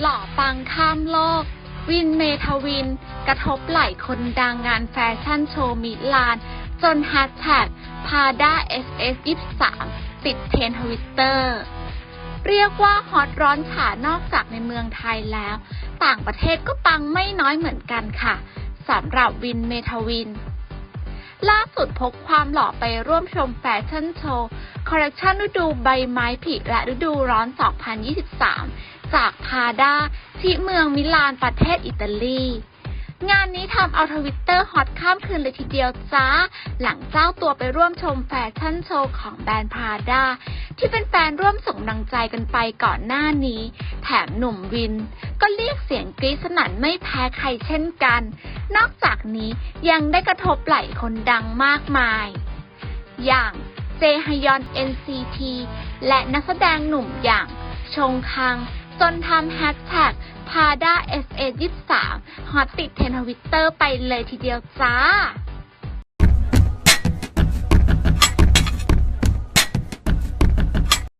หล่อปังข้ามโลก วินเมทวิน กระทบไหล่คนดังงานแฟชั่นโชว์มิลาน จนแฮชแท็กพาด้า SS23 ติดเทรนทวิตเตอร์เรียกว่าฮอตร้อนฉานอกจากในเมืองไทยแล้ว ต่างประเทศก็ปังไม่น้อยเหมือนกันค่ะสำหรับวินเมทวิน ล่าสุดพกความหล่อไปร่วมชมแฟชั่นโชว์ คอลเลกชันฤดูใบไม้ผลิและฤดูร้อน 2023 จากพาด้าที่เมืองมิลานประเทศอิตาลี งานนี้ทำเอาทวิตเตอร์ฮอตข้ามคืนเลยทีเดียวจ้า หลังเจ้าตัวไปร่วมชมแฟชั่นโชว์ของแบรนด์พาด้าที่เป็นแฟนร่วมส่งกำลังใจกันไปก่อนหน้านี้ แถมหนุ่มวิน ก็เรียกเสียงกรี๊ดสนั่นไม่แพ้ใครเช่นกัน นอกจากนี้ยังได้กระทบไหล่คนดังมากมาย อย่างเจฮยอน NCT และนักแสดงหนุ่มอย่างชงคัง จนทำแฮชแท็กพาด้า SA23 ฮอตติดเทรนด์ทวิตเตอร์ไปเลยทีเดียวจ้า